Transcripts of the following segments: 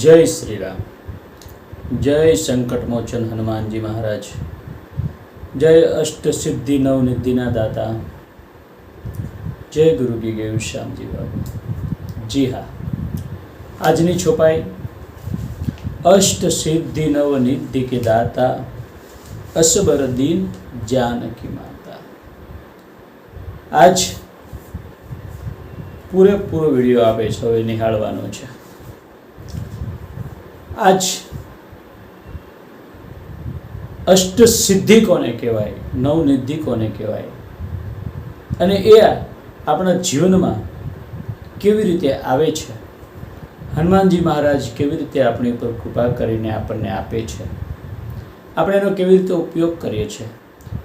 જય શ્રી રામ જય સંકટ મોચન હનુમાનજી મહારાજ. જય અષ્ટ સિદ્ધિ નવનિધિના દાતા. જય ગુરુ ગયું શ્યામજી બાબુ જી હા. આજની છોપાઈ અષ્ટ સિદ્ધિ નવનિધિ કે દાતા અસબર દિન જાનકી માતા. આજ પૂરેપૂરો વીડિયો આપે છે, હવે નિહાળવાનો છે. આજ અષ્ટ સિદ્ધિ કોને કહેવાય? નવનિધિ કોને કહેવાય? અને એ આપણા જીવનમાં કેવી રીતે આવે છે? હનુમાનજી મહારાજ કેવી રીતે આપણી ઉપર કૃપા કરીને આપણને આપે છે? આપણે એનો કેવી રીતે ઉપયોગ કરીએ છીએ?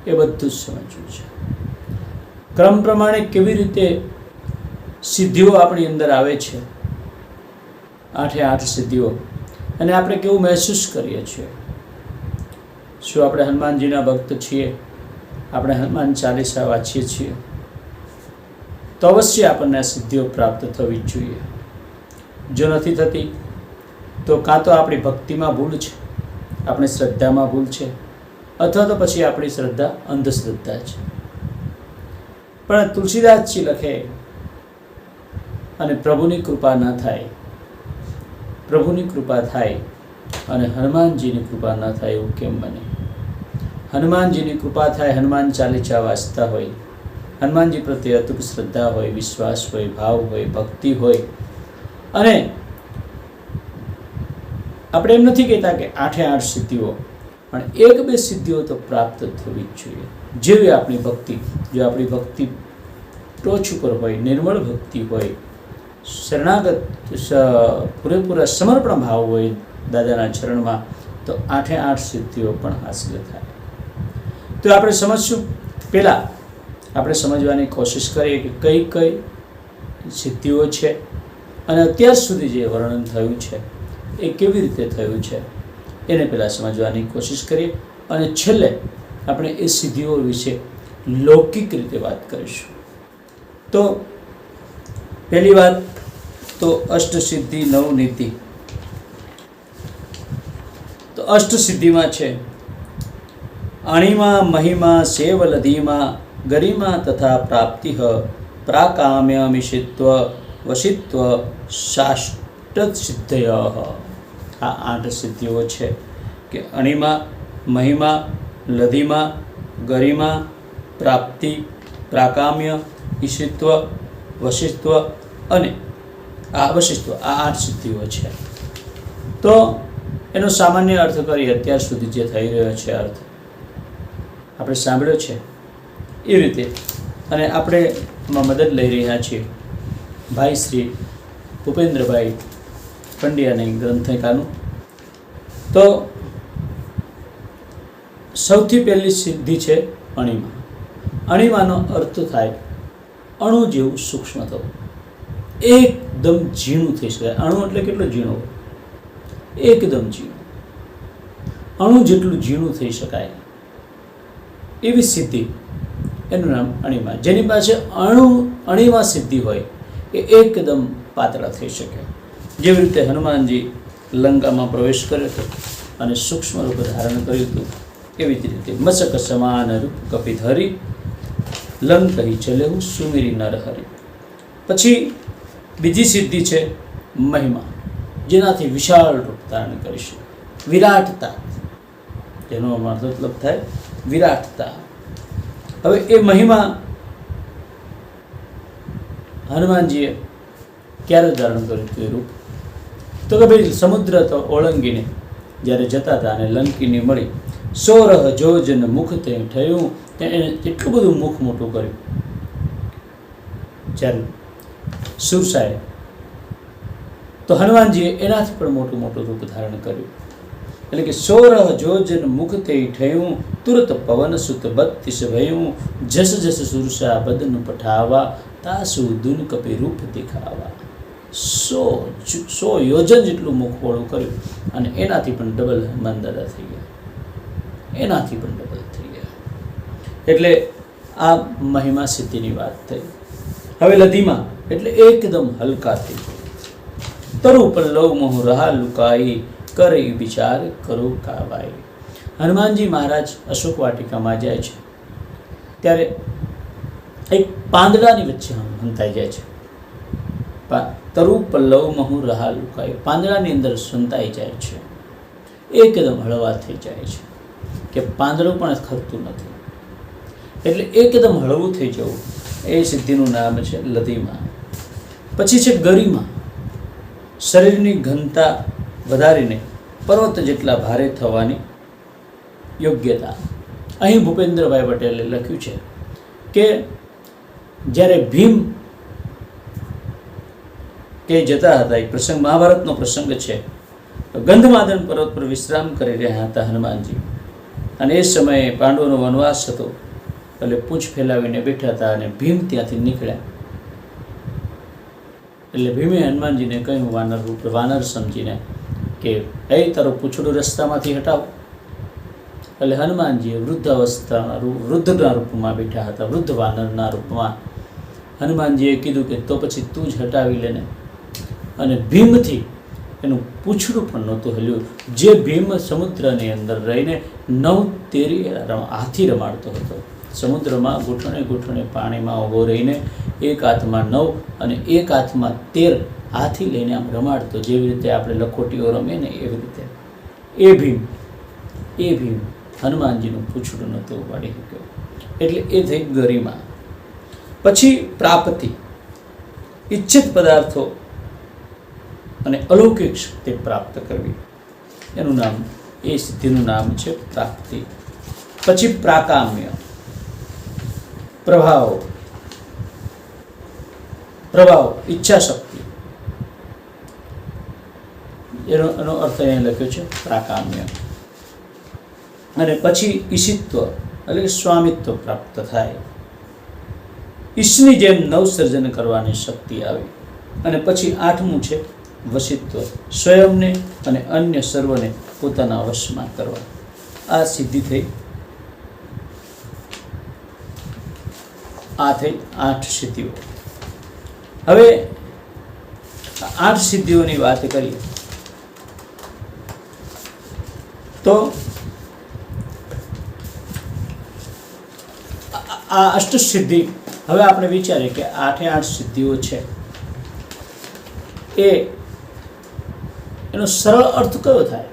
એ બધું જ સમજવું છે. ક્રમ પ્રમાણે કેવી રીતે સિદ્ધિઓ આપણી અંદર આવે છે? આઠે આઠ સિદ્ધિઓ અને આપણે કેવું મહેસૂસ કરીએ છીએ? શું આપણે હનુમાનજીના ભક્ત છીએ? આપણે હનુમાન ચાલીસા વાંચીએ છીએ? તો અવશ્ય આપણને આ સિદ્ધિઓ પ્રાપ્ત થવી જ જોઈએ. જો નથી થતી, તો કાં તો આપણી ભક્તિમાં ભૂલ છે, આપણી શ્રદ્ધામાં ભૂલ છે, અથવા તો પછી આપણી શ્રદ્ધા અંધશ્રદ્ધા છે. પણ તુલસીદાસજી લખે, અને પ્રભુની કૃપા ન થાય પ્રભુની કૃપા થાય અને હનુમાનજીની કૃપા ન થાય એવું કેમ બને? હનુમાનજીની કૃપા થાય, હનુમાન ચાલીસા વાંચતા હોય, હનુમાનજી પ્રત્યે અતુક શ્રદ્ધા હોય, વિશ્વાસ હોય, ભાવ હોય, ભક્તિ હોય. અને આપણે એમ નથી કહેતા કે આઠે આઠ સિદ્ધિઓ, પણ એક બે સિદ્ધિઓ તો પ્રાપ્ત થવી જ જોઈએ. જેવી આપણી ભક્તિ, જો આપણી ભક્તિ ટોચ ઉપર હોય, નિર્મળ ભક્તિ હોય શરણાગત પૂરેપૂરા સમર્પણ ભાવ હોય દાદાના ચરણમાં, તો આઠે આઠ સિદ્ધિઓ પણ હાસિલ થાય. તો આપણે સમજશું, પહેલાં આપણે સમજવાની કોશિશ કરીએ કે કઈ કઈ સિદ્ધિઓ છે અને અત્યાર સુધી જે વર્ણન થયું છે, એ કેવી રીતે થયું છે, એને પહેલાં સમજવાની કોશિશ કરીએ અને છેલ્લે આપણે એ સિદ્ધિઓ વિશે લૌકિક રીતે વાત કરીશું. તો પહેલી વાત તો અષ્ટસિદ્ધિ નવનીતિ. તો અષ્ટસિદ્ધિમાં છે. અણિમા મહિમા સેવલધીમાં ગરિમા તથા પ્રાપ્તિ પ્રાકામ્ય મિષિત્વ વસિત્વ શાષ્ટ સિદ્ધય આ આઠ સિદ્ધિઓ છે કે અણિમા, મહિમા, લધિમા, ગરિમા, પ્રાપ્તિ, પ્રાકામ્ય ઈશિત્વ વશિત્વ અને આ વશિત્વ આ આઠ સિદ્ધિઓ છે. તો એનો સામાન્ય અર્થ કરી અત્યાર સુધી જે થઈ રહ્યો છે અર્થ. આપણે સાંભળ્યો છે. એ રીતે અને આપણે એમાં મદદ લઈ રહ્યા છીએ. ભાઈ શ્રી ભૂપેન્દ્રભાઈ પંડ્યાની ગ્રંથિકાનું. તો સૌથી પહેલી સિદ્ધિ છે અણિમા. અણિમાનો અર્થ થાય અણુ જેવું સૂક્ષ્મ થવું એકદમ ઝીણું થઈ શકાય અણુ એટલે કેટલો ઝીણો? એકદમ ઝીણું. અણુ જેટલું ઝીણું થઈ શકાય એવી સિદ્ધિ એનું નામ અણિમા. જેની પાસે અણુ, અણિમા સિદ્ધિ હોય એ એકદમ પાતળા થઈ શકે. જેવી રીતે હનુમાનજી લંકામાં પ્રવેશ કર્યો હતો અને સૂક્ષ્મ રૂપ ધારણ કર્યું હતું, એવી જ રીતે મસક સમાન રૂપ કપિત હરી ચલે હું સુમેરી નર હરી. પછી બીજી સિદ્ધિ છે મહિમા. જેનાથી વિશાળ રૂપ ધારણ કરીશું. વિરાટતા. જેનો મતલબ થાય વિરાટતા. હવે એ મહિમા હનુમાનજીએ ક્યારે ધારણ કર્યું હતું એ રૂપ? તો કે ભાઈ સમુદ્ર તો ઓળંગીને જ્યારે જતા હતા અને લંકીને મળી, સોરહ જોજન મુખ તે થયું, તેણે એટલું બધું મુખ મોટું કર્યું. જ્યારે સુરસાએ તો હનુમાનજીએ એનાથી પણ મોટું મોટું રૂપ ધારણ કર્યું. એટલે કે સોરહ જોજન મુખ તે થયું તુરત પવન સુત બત્તીસ ભયું જસ જસ સુરસા બદન પઠાવા, તાસુ દુન કપી રૂપ દેખાવા. સો સો યોજન જેટલું મુખવાળું કર્યું અને એનાથી પણ ડબલ હનુમાન દાદા થઈ ગયા. એનાથી પણ ડબલ થઈ ગયા. એટલે આ મહિમા સિદ્ધિની વાત થઈ. હવે લધીમાં એટલે એકદમ હલકા થઈ તરુ પલ્લવ મોહ રહા લુકાઈ, કરે વિચાર, કરું કાવાઈ. હનુમાનજી મહારાજ અશોક વાટિકામાં જાય છે. ત્યારે એક પાંદડાની વચ્ચે હંતાઈ જાય છે. તરુ પલ્લવ મહુ રહા લુકાઈ, પાંદડાની અંદર સંતાઈ જાય છે. એકદમ હળવા થઈ જાય છે કે પાંદડું પણ ખરતું નથી. એટલે એકદમ હળવું થઈ જવું એ સિદ્ધિનું નામ છે લધીમા. પછી છે ગરિમા. શરીરની ઘનતા વધારીને પર્વત જેટલા ભારે થવાની યોગ્યતા. અહીં ભૂપેન્દ્રભાઈ પટેલે લખ્યું છે કે જ્યારે ભીમ કે જતા હતા, એ પ્રસંગ મહાભારતનો પ્રસંગ છે ગંધમાદન પર્વત પર વિશ્રામ કરી રહ્યા હતા હનુમાનજી. અને એ સમયે પાંડવોનો વનવાસ હતો. એટલે પૂંછ ફેલાવીને બેઠા હતા અને ભીમ ત્યાંથી નીકળ્યા. એટલે ભીમે હનુમાનજીને કહ્યું, વાનર રૂપ, વાનર સમજીને કે એ તારો પૂંછડું રસ્તામાંથી હટાવો. એટલે હનુમાનજીએ વૃદ્ધ અવસ્થાના વૃદ્ધના રૂપમાં બેઠા હતા, વૃદ્ધ વાનરના રૂપમાં. હનુમાનજીએ કીધું કે, તો પછી તું જ હટાવી લેને. અને ભીમથી એનું પૂછડું પણ નહોતું હલ્યું. જે ભીમ સમુદ્રની અંદર રહીને નવ તેરી હાથી રમાડતો હતો. સમુદ્રમાં ગૂંઠણે ગૂંઠણે પાણીમાં ઊભો રહીને એક હાથમાં નવ અને એક હાથમાં તેર હાથી લઈને આમ રમાડતો. જેવી રીતે આપણે લખોટીઓ રમીએ ને એવી રીતે. એ ભીમ એ ભીમ હનુમાનજીનું પૂછડું નહોતું ઉપાડી શક્યો. એટલે એ થઈ ગરિમા. પછી પ્રાપ્તિ. ઈચ્છિત પદાર્થો અને અલૌકિક શક્તિ પ્રાપ્ત કરવી. એનું નામ, એ સિદ્ધિનું નામ છે પ્રાપ્તિ. પછી પ્રાકામ્ય. પ્રભાવ. પ્રભાવ ઈચ્છા શક્તિ એનો એનો અર્થ અહીંયા લખ્યો છે પ્રાકામ્ય. અને પછી ઈશિત્વ, એટલે કે સ્વામિત્વ પ્રાપ્ત થાય. ઈશની જેમ નવસર્જન કરવાની શક્તિ આવી. અને પછી આઠમું છે વસિત્વ સ્વયંને અને અન્ય સર્વને પોતાના વશમાં કરવા. આ સિદ્ધિ થઈ. આ થઈ આઠ સિદ્ધિઓ. હવે આઠ સિદ્ધિઓની વાત કરીએ. તો આ- અષ્ટ સિદ્ધિ, હવે આપણે વિચારીએ કે આઠે આઠ સિદ્ધિઓ છે. એ એનો સરળ અર્થ કયો થાય?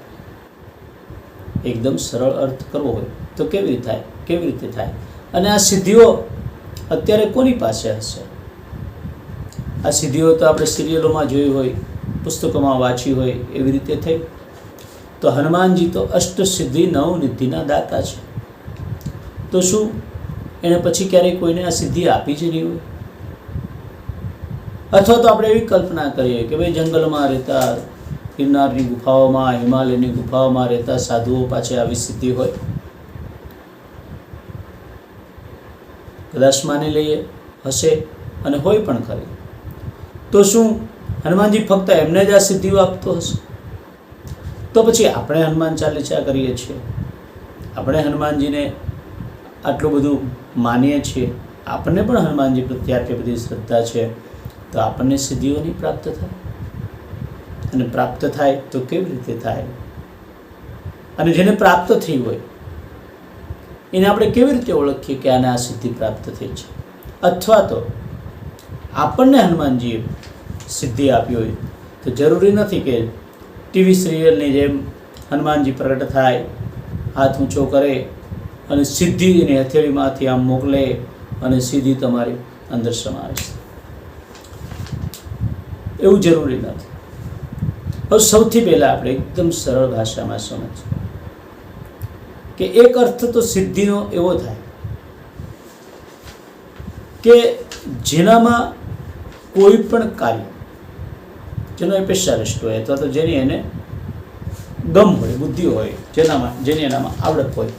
એકદમ સરળ અર્થ કરવો હોય તો કેવી રીતે થાય? કેવી રીતે થાય? અને આ સિદ્ધિઓ અત્યારે કોની પાસે હશે? આ સિદ્ધિઓ તો આપણે સિરિયલોમાં જોઈ હોય, પુસ્તકોમાં વાંચી હોય, એવી રીતે થઈ. તો હનુમાનજી તો અષ્ટ સિદ્ધિ નવ નિધિના દાતા છે. તો શું? એને પછી ક્યારેય કોઈને આ સિદ્ધિ આપી જ નહીં હોય? અથવા તો આપણે એવી કલ્પના કરીએ કે ભાઈ જંગલમાં રહેતા ગિરનારની ગુફાઓમાં, હિમાલયની ગુફાઓમાં રહેતા સાધુઓ પાસે આવી સિદ્ધિ હોય. કદાચ માની લઈએ, હશે અને હોય પણ ખરી. તો શું? હનુમાનજી ફક્ત એમને જ આ સિદ્ધિઓ આપતો હશે? તો પછી આપણે હનુમાન ચાલીસા કરીએ છીએ. આપણે હનુમાનજીને આટલું બધું માનીએ છીએ. આપણને પણ હનુમાનજી પ્રત્યે આટલી બધી શ્રદ્ધા છે, તો આપણને સિદ્ધિઓ નહીં પ્રાપ્ત થાય? અને પ્રાપ્ત થાય તો કેવી રીતે થાય? અને જેને પ્રાપ્ત થઈ હોય એને આપણે કેવી રીતે ઓળખીએ કે આને આ સિદ્ધિ પ્રાપ્ત થઈ છે? અથવા તો આપણને હનુમાનજીએ સિદ્ધિ આપી હોય તો જરૂરી નથી કે ટીવી સિરિયલની જેમ હનુમાનજી પ્રગટ થાય, હાથ ઊંચો કરે અને સિદ્ધિ એની હથેળીમાંથી આમ મોકલે અને સીધી તમારી અંદર સમાવે એવું જરૂરી નથી. હવે સૌથી પહેલાં આપણે એકદમ સરળ ભાષામાં સમજીએ. કે એક અર્થ તો સિદ્ધિનો એવો થાય કે જેનામાં કોઈ પણ કાર્ય, જેનો એ પેશારિષ્ટ હોય અથવા તો જેની એને ગમ હોય, બુદ્ધિ હોય, જેનામાં, જેની એનામાં આવડત હોય,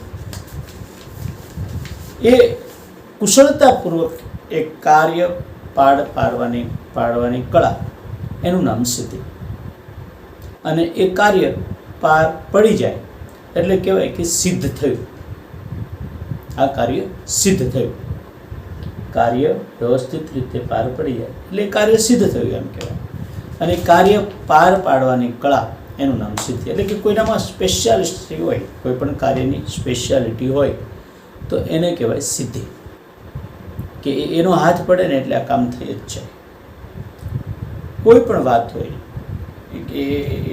એ કુશળતાપૂર્વક એક કાર્ય પાડ પાડવાની પાડવાની કળા, એનું નામ સિદ્ધિ. અને એ કાર્ય પાર પડી જાય એટલે કહેવાય કે સિદ્ધ થયું. આ કાર્ય સિદ્ધ થયું. કાર્ય વ્યવસ્થિત રીતે પાર પડી જાય. એટલે કાર્ય સિદ્ધ થયું એમ કહેવાય. અને કાર્ય પાર પાડવાની કળા એનું નામ સિદ્ધિ એટલે કે કોઈનામાં સ્પેશિયાલિસ્ટી હોય, કોઈ પણ કાર્યની સ્પેશિયાલિટી હોય, તો એને કહેવાય સિદ્ધિ. કે એનો હાથ પડે ને એટલે આ કામ થઈ જ જાય. કોઈ પણ વાત હોય કે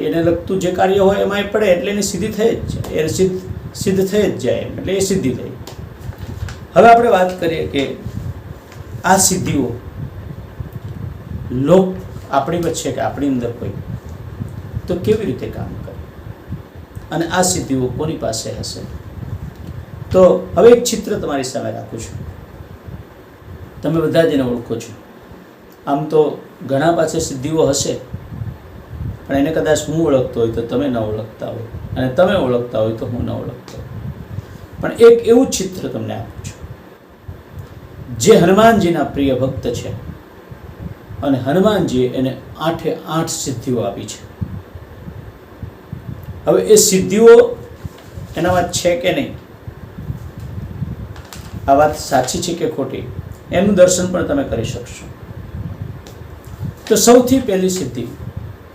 એને લગતું જે કાર્ય હોય એમાં એ પડે એટલે એની સિદ્ધિ થઈ જ જાય. એ સિદ્ધ સિદ્ધ થઈ જ જાય એટલે એ સિદ્ધિ થઈ. હવે આપણે વાત કરીએ કે આ સિદ્ધિઓ લોક આપણી વચ્ચે કે આપણી અંદર કોઈ? તો કેવી રીતે કામ કરે? અને આ સિદ્ધિઓ કોની પાસે હશે? તો હવે એક ચિત્ર તમારી સામે રાખું છું. તમે બધા જ એને ઓળખો છો. આમ તો ઘણા પાસે સિદ્ધિઓ હશે. પણ એને કદાચ હું ઓળખતો હોય તો તમે ન ઓળખતા હોય. અને તમે ઓળખતા હોય તો હું ન ઓળખતો પણ એક એવું ચિત્ર તમને આપું છું. જે હનુમાનજીના પ્રિય ભક્ત છે. અને હનુમાનજીએ એને આઠે આઠ સિદ્ધિઓ આપી છે. હવે એ સિદ્ધિઓ એનામાં છે કે નહીં? આ વાત સાચી છે કે ખોટી? એનું દર્શન પણ તમે કરી શકશો. તો સૌથી પહેલી સિદ્ધિ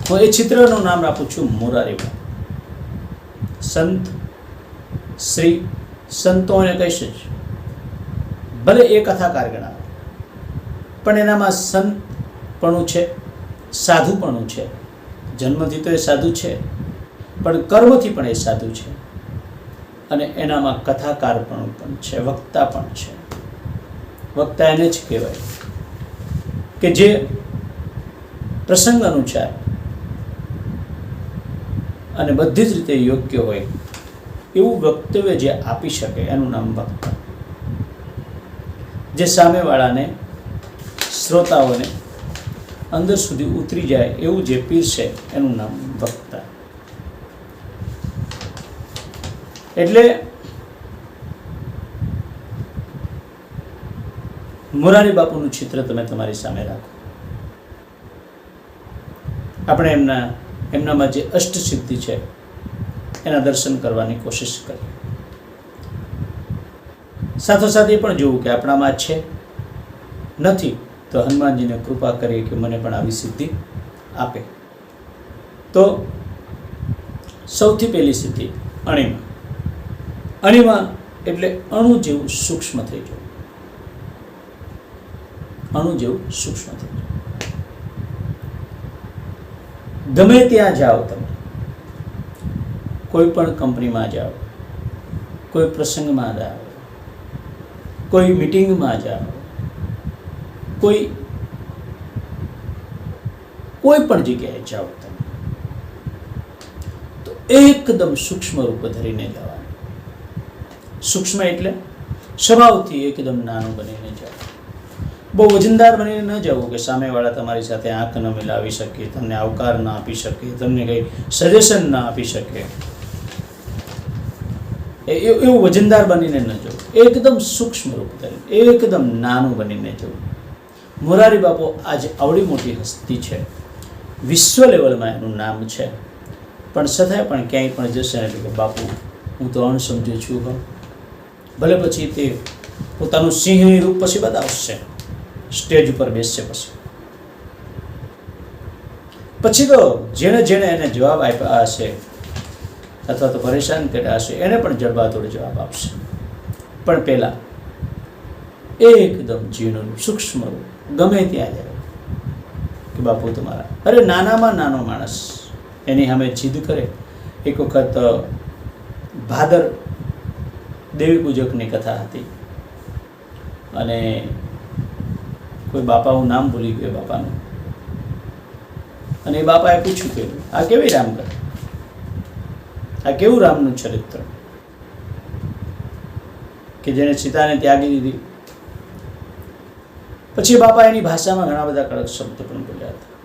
હું એ ચિત્રનું નામ રાખું છું મોરારીમાં સંત શ્રી સંતોને કહીશ જ. ભલે એ કથાકાર ગણાવે પણ એનામાં સંતપણું છે, સાધુપણું છે. જન્મથી તો એ સાધુ છે, પણ કર્મથી પણ એ સાધુ છે. અને એનામાં કથાકારપણું પણ છે, વક્તા પણ છે. વક્તા એને જ કહેવાય કે જે પ્રસંગ અનુસાર અને બધી જ રીતે યોગ્ય હોય. એવું વક્તવ્ય જે આપી શકે, એનું નામ વક્તા જે સામેવાળાને, શ્રોતાઓને અંદર સુધી ઉતરી જાય એવું જે પીરશે એનું નામ વક્તા એટલે મોરારી બાપુનું ચિત્ર તમે તમારી સામે રાખો. આપણે એમના એમનામાં જે અષ્ટસિદ્ધિ છે, એના દર્શન કરવાની કોશિશ કરી. સાથોસાથ એ પણ જોવું કે આપણામાં છે નથી, તો હનુમાનજીને કૃપા કરીએ કે મને પણ આવી સિદ્ધિ આપે. તો સૌથી પહેલી સિદ્ધિ અણિમા. અણિમા એટલે અણુ જેવું સૂક્ષ્મ થઈ જવું. અણુ જેવું સૂક્ષ્મ થઈ જવું ગમે ત્યાં જાઓ તમે. કોઈ પણ કંપનીમાં જાઓ, કોઈ પ્રસંગમાં જાઓ, કોઈ મિટિંગમાં જાઓ, કોઈ કોઈ પણ જગ્યાએ જાઓ તમે, તો એકદમ સૂક્ષ્મ રૂપ ધરીને જવાનું. સૂક્ષ્મ એટલે સ્વભાવથી એકદમ નાનું બનીને જાઓ બહુ વજનદાર બનીને ન જવું કે સામેવાળા તમારી સાથે આંખ ન મિલાવી શકે, તમને આવકાર ન આપી શકે, તમને કંઈ સજેશન ન આપી શકે. એવું વજનદાર બનીને ન જવું એકદમ સૂક્ષ્મ રૂપ ધરી એકદમ નાનું બનીને જવું મોરારી બાપુ આજે આવડી મોટી હસ્તી છે. વિશ્વ લેવલમાં એનું નામ છે. પણ સદાય પણ ક્યાંય પણ જશે એટલે કે બાપુ, હું તો અણસમજુ છું ભલે પછી તે પોતાનું સિંહની રૂપ પછી બતાવશે. સ્ટેજ ઉપર બેસશે પછી. પછી તો જેણે જેણે એને જવાબ આપ્યા હશે અથવા તો પરેશાન કર્યા હશે એને પણ જડબાતોડ જવાબ આપશે. પણ પહેલાં એકદમ જીવનનું સૂક્ષ્મ રૂપ, ગમે ત્યાં જાય. કે બાપુ તમારા, અરે નાનામાં નાનો માણસ, એની સામે જીદ કરે. એક વખત ભાદર દેવી પૂજકની કથા હતી. અને કોઈ બાપા હું નામ ભૂલી ગયો બાપાનું. અને એ બાપાએ પૂછ્યું કે, આ કેવી રામકથા આ કેવું રામનું ચરિત્ર? કે જેને સીતાને ત્યાગી દીધી. પછી બાપા એની ભાષામાં ઘણા બધા કડક શબ્દ પણ બોલ્યા હતા.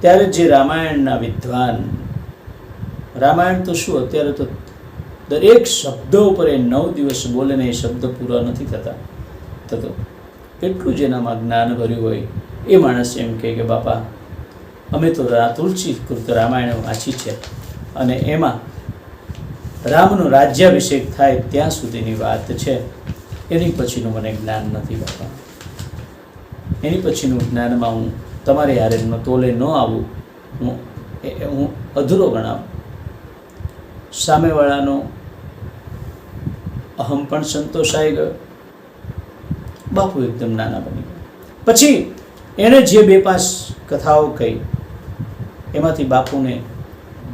ત્યારે જે રામાયણના વિદ્વાન, રામાયણ તો શું, અત્યારે તો દરેક શબ્દો ઉપર એ નવ દિવસ બોલે ને એ શબ્દ પૂરા નથી થતા, થતો. એટલું જેનામાં જ્ઞાન ભર્યું હોય એ માણસ એમ કહે કે બાપા, અમે તો તુલસી કૃત રામાયણ વાંચી છે અને એમાં રામનો રાજ્યાભિષેક થાય ત્યાં સુધીની વાત છે. એની પછીનું મને જ્ઞાન નથી બાપા. એની પછીનું જ્ઞાનમાં હું તમારી હારેનો તોલે ન આવું. હું હું અધૂરો ગણાવું. સામેવાળાનો અહમ પણ સંતોષાઈ ગયો. બાપુ એકદમ નાના બની ગયા. પછી એણે જે બે પાંચ કથાઓ કહી, એમાંથી બાપુને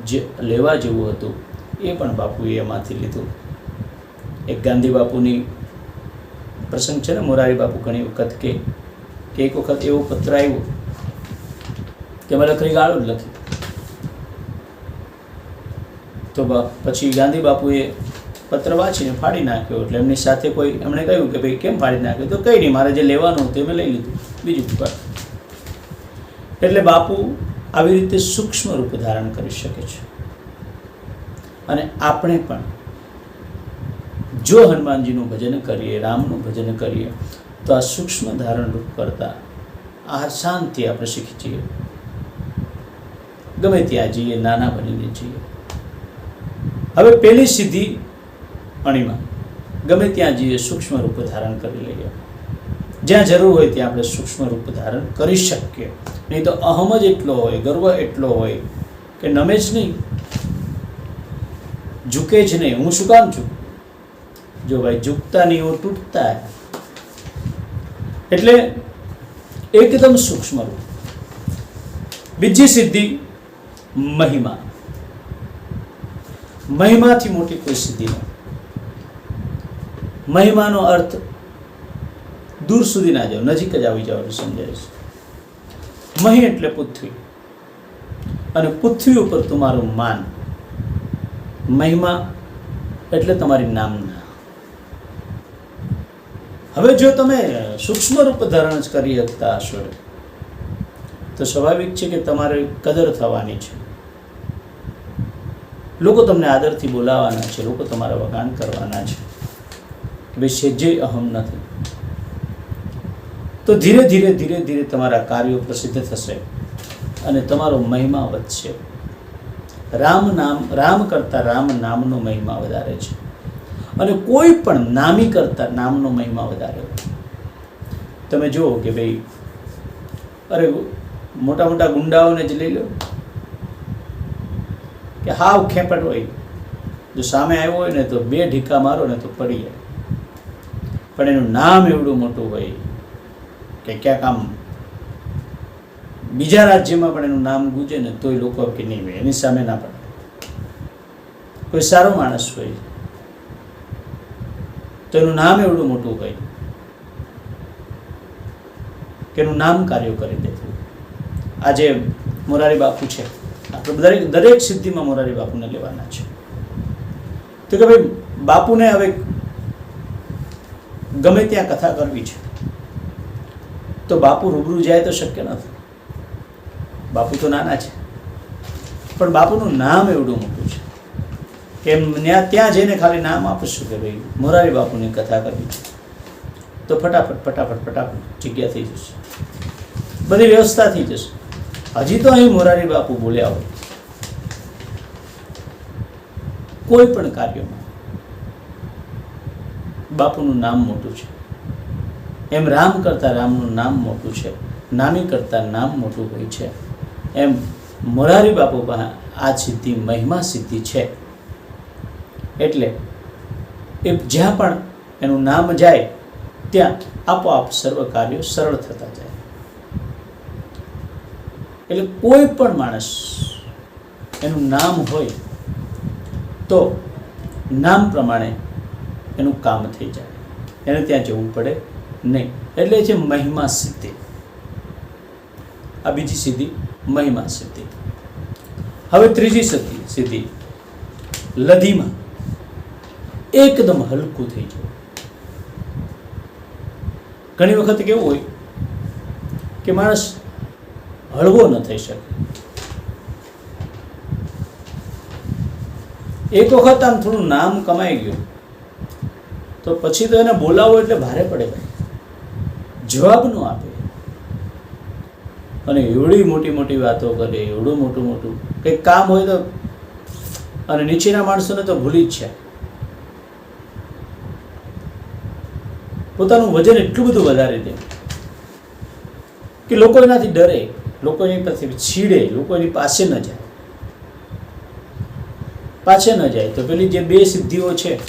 જે લેવા જેવું હતું, એ પણ બાપુએ એમાંથી લીધું. એક ગાંધી બાપુની પ્રસંગ છે ને, મોરારી બાપુ ઘણી વખત કે એક વખત એવો પત્ર આવ્યો કે મેં લખરી ગાળો જ લખી તો પછી ગાંધી બાપુએ પત્ર વાંચીને ફાડી નાખ્યો. એટલે એમની સાથે કોઈ એમણે કહ્યું કે ભાઈ, કેમ ફાડી નાખ્યો? તો કંઈ નહીં, મારે જે લેવાનું હતું મેં લઈ લીધું. બીજું પર એટલે બાપુ આવી રીતે સૂક્ષ્મ રૂપ ધારણ કરી શકે છે. અને આપણે પણ જો હનુમાનજીનું ભજન કરીએ, રામનું ભજન કરીએ, તો આ સૂક્ષ્મ ધારણ રૂપ કરતા આ શાંતિ આપણે શીખી જઈએ. ગમે ત્યાં જઈએ, નાના બનીને જઈએ. હવે પહેલી સીધી અણીમાં. ગમે ત્યાં જઈએ, સૂક્ષ્મ રૂપ ધારણ કરી લઈએ. જ્યાં જરૂર હોય ત્યાં આપણે સૂક્ષ્મ રૂપ ધારણ કરી શકીએ. નહીં તો અહમ જ એટલો હોય, ગર્વ એટલો હોય, કે નમે જ નહીં. ઝૂકે જ નહીં. હું શું કામ છું? જો ભાઈ ઝૂકતા નહીં वो તૂટતા એટલે એકદમ સૂક્ષ્મ રૂપ. બીજી સિદ્ધિ, મહિમા. મહિમાથી મોટી કોઈ સિદ્ધિ નથી. મહિમાનો અર્થ દૂર સુધી ના જાઓ, નજીક જ આવી એટલે સમજાય છે. મહી એટલે પૃથ્વી. અને પૃથ્વી ઉપર તમારું માન. મહિમા એટલે તમારી નામના. હવે જો તમે સૂક્ષ્મ રૂપ ધારણ જ કરી શકતા હશો, તો સ્વાભાવિક છે કે તમારે કદર થવાની છે. લોકો તમને આદરથી બોલાવાના છે, લોકો તમારા વખાણ કરવાના છે. કે જે અહમ નથી. તો ધીરે ધીરે ધીરે ધીરે તમારા કાર્યો પ્રસિદ્ધ થશે અને તમારો મહિમા વધશે. રામ નામ, રામ કરતાં રામ નામનો મહિમા વધારે છે. અને કોઈ પણ નામી કરતાં નામનો મહિમા વધારે. તમે જુઓ કે ભાઈ, અરે મોટા મોટા ગુંડાઓને જ લઈ લો. કે હાવ ખેપટ હોય. જો સામે આવ્યો હોય ને તો બે ઢીકા મારો ને તો પડી જાય. પણ એનું નામ એવડું મોટું હોય કે ક્યાંક આમ બીજા રાજ્યમાં પણ એનું નામ ગુજે ને તોય લોકો કે નહીં હોય, એની સામે ના પડે. કોઈ સારો માણસ હોય તો એનું નામ એવડું મોટું હોય કે એનું નામ કાર્યો કરી દેતું આજે મોરારી બાપુ છે. આપણે દરેક દરેક સિદ્ધિમાં મોરારી બાપુને લેવાના છે. તો કે ભાઈ બાપુને હવે ગમે ત્યાં કથા કરવી છે. તો બાપુ રૂબરૂ જાય તો શક્ય નથી. બાપુ તો નાના છે. પણ બાપુનું નામ એવડું મોટું છે. કે ત્યાં જઈને ખાલી નામ આપીશું કે ભાઈ, મોરારી બાપુની કથા કરવી છે. તો ફટાફટ ફટાફટ ફટાફટ જગ્યા થઈ જશે. બધી વ્યવસ્થા થઈ જશે. હજી તો અહીં મોરારી બાપુ બોલ્યા હોય. કોઈ પણ કાર્યમાં. બાપુનું નામ મોટું છે. એમ રામ કરતાં રામનું નામ મોટું છે. નામી કરતાં નામ મોટું હોય છે. એમ મોરારી બાપુ આ સિદ્ધિ મહિમા સિદ્ધિ છે. એટલે એ જ્યાં પણ એનું નામ જાય, ત્યાં આપોઆપ સર્વ કાર્યો સરળ થતા જાય. એટલે કોઈ પણ માણસ એનું નામ હોય, તો નામ પ્રમાણે એનું કામ થઈ જાય. એને ત્યાં જવું પડે નહીં. એટલે છે મહિમા સિદ્ધિ. આ બીજી સિદ્ધિ મહિમા સિદ્ધિ. હવે ત્રીજી સિદ્ધિ સિદ્ધિ. લધીમાં. એકદમ હલકું થઈ જવું. ઘણી વખત કેવું હોય કે માણસ હળવો ન થઈ શકે. એક વખત આમ થોડું નામ કમાઈ ગયું. તો પછી તો એને બોલાવો એટલે ભારે પડે ભાઈ. જવાબ ન આપે. અને એવડી મોટી મોટી વાતો કરે, એવડું મોટું મોટું. કંઈક કામ હોય તો અને નીચેના માણસોને તો ભૂલી જ છે પોતાનું વજન એટલું બધું વધારી દે કે લોકો એનાથી ડરે. લોકો એની પાસે છીડે, લોકો એની પાસે ન જાય. પાછે ન જાય. તો પેલી જે બે સિદ્ધિઓ છે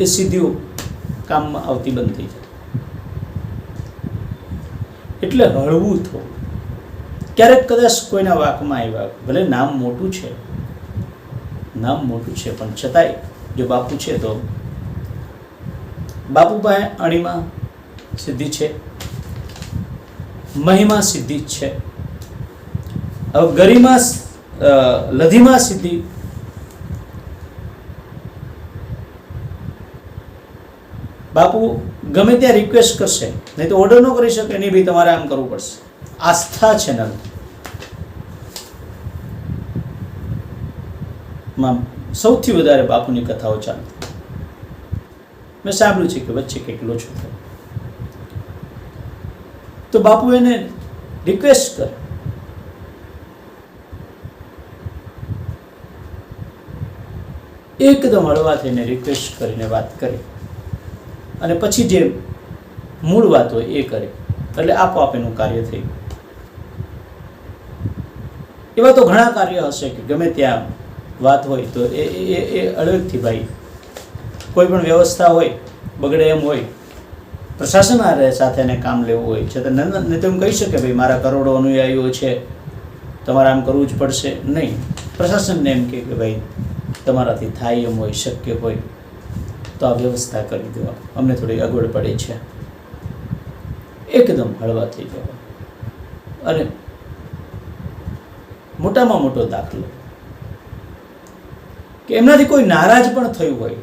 એ સિદ્ધિઓ કામમાં આવતી બંધ થઈ જાય. એટલે હળવું થવું. ક્યારેક કદાચ કોઈના વાકમાં આવ્યા, ભલે નામ મોટું છે, નામ મોટું છે, પણ છતાંય જો બાપુ છે તો બાપુ પાસે અણીમાં સિદ્ધિ છે, મહિમા સિદ્ધિ છે. હવે ગરિમા લધીમાં સિદ્ધિ બાપુ ગમે ત્યાં રિક્વેસ્ટ કરશે, નહીં તો ઓર્ડર ન કરી શકે નહીં ભાઈ તમારે આમ કરવું પડશે. આસ્થા ચેનલમાં સૌથી વધારે બાપુની કથાઓ ચાલતી મેં સાંભળ્યું છે કે વચ્ચે કંઈક લોચો થયો. તો બાપુ એને રિક્વેસ્ટ કરે. એકદમ હળવા થઈને રિક્વેસ્ટ કરીને વાત કરી. અને પછી જે મૂળ વાત હોય એ કરે. એટલે આપોઆપ એનું કાર્ય થઈ એવા તો ઘણા કાર્ય હશે કે ગમે ત્યાં વાત હોય તો એ, એ- એ અળવેકથી ભાઈ કોઈ પણ વ્યવસ્થા હોય, બગડે એમ હોય, પ્રશાસન આ સાથે એને કામ લેવું હોય, છે તો નહીં તો એમ કહી શકે ભાઈ મારા કરોડો અનુયાયીઓ છે, તમારે આમ કરવું જ પડશે. નહીં. પ્રશાસનને એમ કે ભાઈ તમારાથી થાય એમ હોય, શક્ય હોય. તો આ વ્યવસ્થા કરી દેવા અમને થોડી અગવડ પડે છે. એકદમ હળવા થઈ જવા અને મોટામાં મોટો દાખલો. કે એમનાથી કોઈ નારાજ પણ થયું હોય,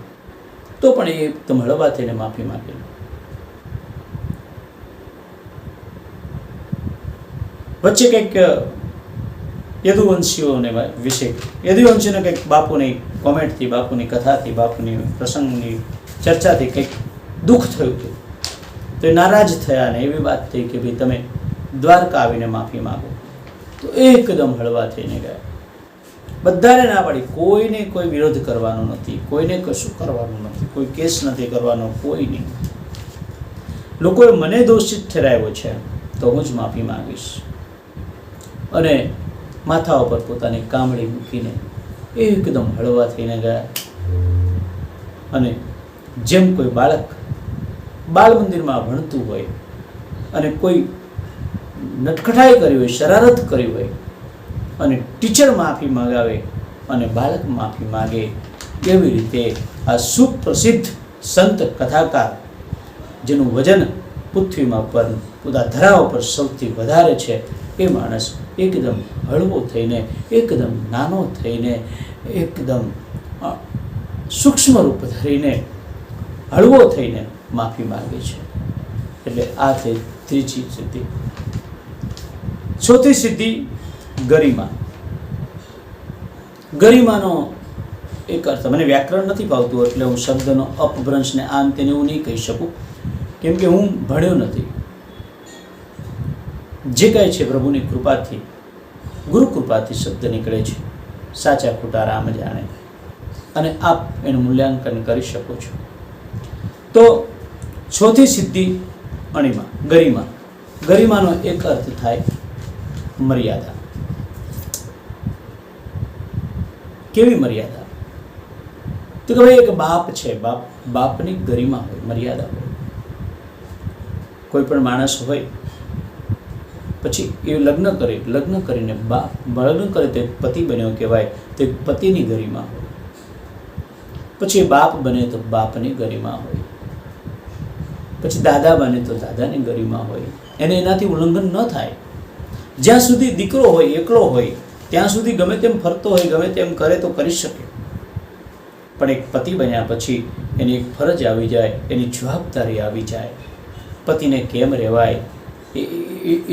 તો પણ એ એકદમ હળવા થઈને માફી માંગે. વચ્ચે કંઈક યદુવંશીઓને વિશે. યદુવંશીને કંઈક બાપુની કોમેન્ટથી બાપુની કથાથી, બાપુની પ્રસંગની ચર્ચાથી કંઈક દુઃખ થયું હતું. તો એ નારાજ થયા ને એવી વાત થઈ કે ભાઈ તમે દ્વારકા આવીને માફી માગો. તો એકદમ હળવા થઈને ગયા. બધાને ના પાડી. કોઈને કોઈ વિરોધ કરવાનો નથી, કોઈને કશું કરવાનું નથી, કોઈ કેસ નથી કરવાનો, કોઈ નહીં. લોકોએ મને દોષિત ઠેરાવ્યો છે, તો હું જ માફી માંગીશ. અને માથા ઉપર પોતાની કામળી મૂકીને એકદમ હળવા થઈને ગયા. અને જેમ કોઈ બાળક બાળ મંદિરમાં ભણતું હોય અને કોઈ નટખટાઈ કરી હોય, શરારત કરી હોય અને ટીચર માફી માગાવે અને બાળક માફી માગે, એવી રીતે આ સુપ્રસિદ્ધ સંત કથાકાર, જેનું વજન પૃથ્વીમાં પર પૂરા ધરા ઉપર સૌથી વધારે છે, એ માણસ એકદમ હળવો થઈને, એકદમ નાનો થઈને, એકદમ સૂક્ષ્મ રૂપ ધરીને, હળવો થઈને માફી માગે છે. એટલે આ છે ત્રીજી સિદ્ધિ. ચોથી સિદ્ધિ, ગરિમા. ગરિમાનો એક અર્થ, મને વ્યાકરણ નથી ભાવતું એટલે હું શબ્દનો અપભ્રંશને આમ તેને હું નહીં કહી શકું. કેમ કે હું ભણ્યો નથી. જે કહે છે પ્રભુની કૃપાથી, ગુરુ કૃપાથી શબ્દ નીકળે છે. સાચા ખોટા રામ જાણે. અને આપ એનું મૂલ્યાંકન કરી શકો છો. તો ચોથી સિદ્ધિ અણિમા, ગરિમા. ગરિમાનો એક અર્થ થાય મર્યાદા. કેવી મર્યાદા? તો કે ભાઈ એક બાપ છે, બાપ, બાપની ગરિમા હોય, મર્યાદા હોય. કોઈ પણ માણસ હોય પછી એ લગ્ન કરે, લગ્ન કરીને બાપ લગ્ન કરે તે પતિ બન્યો કહેવાય, તે પતિની ગરિમા હોય. પછી બાપ બને તો બાપની ગરિમા હોય. પછી દાદા બને તો દાદાની ગરિમા હોય. એને એનાથી ઉલ્લંઘન ન થાય. જ્યાં સુધી દીકરો હોય, એકલો હોય, ત્યાં સુધી ગમે તેમ ફરતો હોય, ગમે તેમ કરે તો કરી શકે. પણ એક પતિ બન્યા પછી એની એક ફરજ આવી જાય, એની જવાબદારી આવી જાય. પતિને કેમ રહેવાય? એ,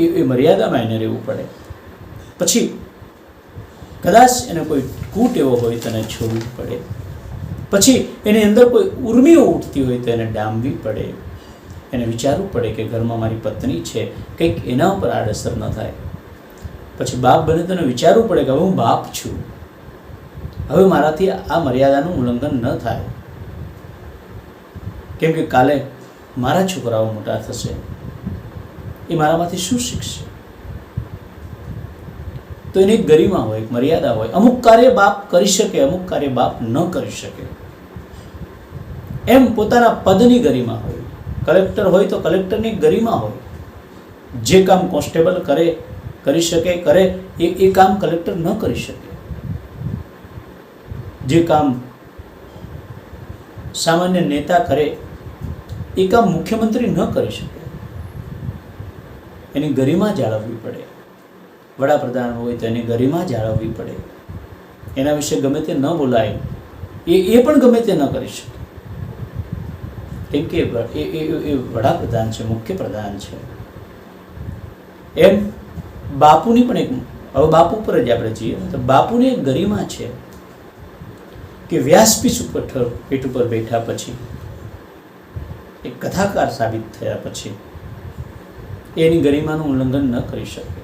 એ- મર્યાદામાં એને રહેવું પડે. પછી કદાચ એને કોઈ કૂટ એવો હોય તો એને છોડવું પડે. પછી એની અંદર કોઈ ઉર્મિઓ ઉઠતી હોય તો એને ડામવી પડે. એને વિચારવું પડે કે ઘરમાં મારી પત્ની છે, કંઈક એના ઉપર આડઅસર ન થાય. પછી બાપ બને તો એને વિચારવું પડે કે હવે હું બાપ છું. હવે મારાથી આ મર્યાદાનું ઉલ્લંઘન ન થાય. કેમ કે કાલે મારા છોકરાઓ મોટા થશે. એ મારામાંથી શું શીખશે? તો એની એક ગરિમા હોય, એક મર્યાદા હોય. અમુક કાર્ય બાપ કરી શકે, અમુક કાર્ય બાપ ન કરી શકે. એમ પોતાના પદની ગરિમા હોય. કલેક્ટર હોય તો કલેક્ટરની ગરિમા હોય. જે કામ કોન્સ્ટેબલ કરે, કરી શકે, કરે, એ એ કામ કલેક્ટર ન કરી શકે. જે કામ સામાન્ય નેતા કરે, એ કામ મુખ્યમંત્રી ન કરી શકે. એની ગરિમા જાળવવી પડે. વડાપ્રધાન હોય તો એની ગરિમા જાળવવી પડે. એના વિશે ગમે તે ન બોલાય, એ એ પણ ગમે તે ન કરી શકે. કેમ કે એ એ, એ- વડાપ્રધાન છે મુખ્ય પ્રધાન છે. એમ બાપુની પણ એક, હવે બાપુ પર જ આપણે જઈએ તો બાપુની એક ગરિમા છે કે વ્યાસપીઠ ઉપર પીઠ ઉપર બેઠા પછી, એક કથાકાર સાબિત થયા પછી એની ગરિમાનું ઉલ્લંઘન ન કરી શકે.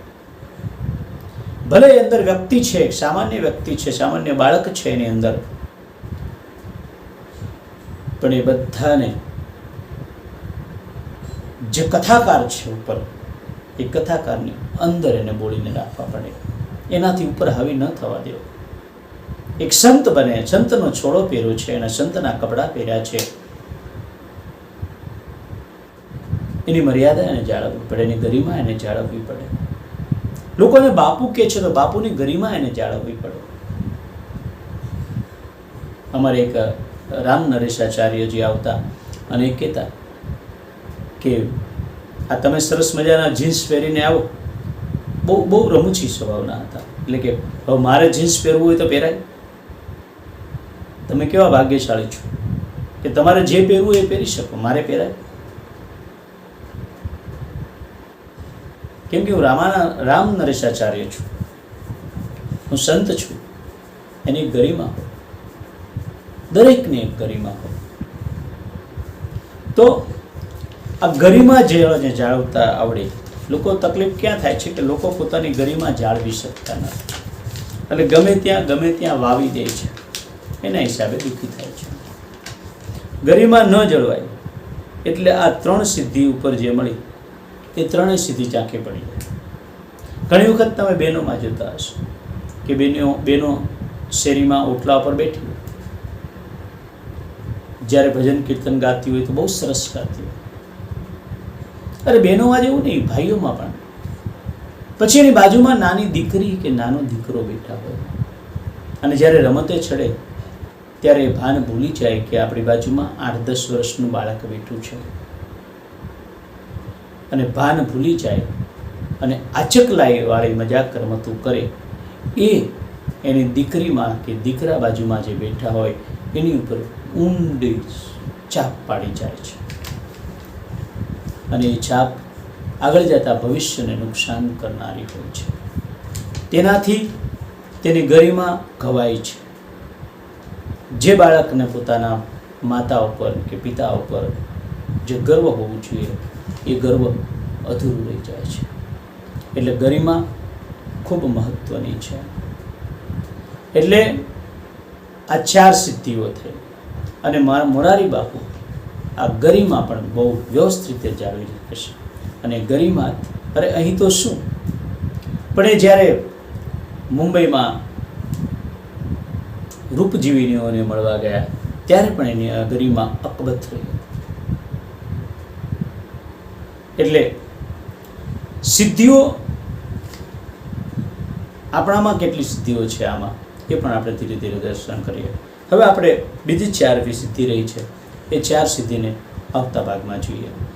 ભલે અંદર વ્યક્તિ છે, સામાન્ય વ્યક્તિ છે, સામાન્ય બાળક છે એની અંદર, પણ એ બધાને જે કથાકાર છે ઉપર, એ કથાકારની અંદર એને બોલીને રાખવા પડે. એનાથી ઉપર હાવી ન થવા દેવો. એક સંત બને, સંતનો છોડો પહેર્યો છે અને સંતના કપડાં પહેર્યા છે. એની મર્યાદા એને જાળવવી પડે, એની ગરિમા એને જાળવવી પડે. લોકોને બાપુ કે છે તો બાપુની ગરિમા એને જાળવવી પડે. અમારે એક રામ નરેશાચાર્યજી આવતા અને એ કહેતા કે, આ તમે સરસ મજાના જીન્સ પહેરીને આવો. બહુ બહુ રમૂચી સ્વભાવના હતા. એટલે કે, હવે મારે જીન્સ પહેરવું હોય તો પહેરાય. તમે કેવા ભાગ્યશાળી છો કે તમારે જે પહેરવું એ પહેરી શકો, મારે પહેરાય. કેમ કે હું રામાના રામ નરેશાચાર્ય છું. હું સંત છું. એની ગરિમા દરેકની એક ગરિમા હોય. તો આ ગરિમા જે જાળવતા આવડે. લોકો તકલીફ ક્યાં થાય છે કે લોકો પોતાની ગરિમા જાળવી શકતા નથી. એટલે ગમે ત્યાં ગમે ત્યાં વાવી દે છે. એના હિસાબે દુઃખી થાય છે. ગરિમા ન જળવાય. એટલે આ ત્રણ સિદ્ધિ ઉપર જે મળી એ ત્રણેય સિદ્ધિ ચાંખે પડી જાય ઘણી વખત તમે બહેનોમાં જોતા હશો કે બહેનો બહેનો શેરીમાં ઓટલા ઉપર બેઠી હોય. જ્યારે ભજન કીર્તન ગાતી હોય તો બહુ સરસ ગાતી હોય. અરે બહેનોમાં જેવું નહીં, ભાઈઓમાં પણ. પછી એની બાજુમાં નાની દીકરી કે નાનો દીકરો બેઠા હોય. અને જ્યારે રમતે ચડે, ત્યારે ભાન ભૂલી જાય કે આપણી બાજુમાં આઠ દસ વર્ષનું બાળક બેઠું છે. અને ભાન ભૂલી જાય અને આચકલાઈવાળી મજાક રમતું કરે, એ એની દીકરીમાં કે દીકરા બાજુમાં જે બેઠા હોય, એની ઉપર ઊંડી ચાપ પાડી જાય છે. અને એ છાપ આગળ જતા ભવિષ્યને નુકસાન કરનારી હોય છે. તેનાથી તેની ગરિમા ઘવાય છે. જે બાળકને પોતાના માતા ઉપર કે પિતા ઉપર જે ગર્વ હોવું જોઈએ એ ગર્વ અધૂરું રહી જાય છે. એટલે ગરિમા ખૂબ મહત્ત્વની છે. એટલે આ ચાર સિદ્ધિઓ થઈ. અને મારા મોરારી બાપુ આ ગરિમા પણ બહુ વ્યવસ્થિત રીતે જાળવી રાખે અને ગરિમા અરે અહીં તો શું? પણ એ જ્યારે મુંબઈમાં રૂપજીવીનીઓને મળવા ગયા, ત્યારે પણ એની ગરિમા અકબત રહી એટલે સિદ્ધિઓ આપણામાં કેટલી સિદ્ધિઓ છે આમાં? એ પણ આપણે ધીરે ધીરે દર્શન કરીએ. હવે આપણે બીજી ચાર સિદ્ધિ રહી છે. એ ચાર સિદ્ધિને આવતા ભાગમાં જોઈએ.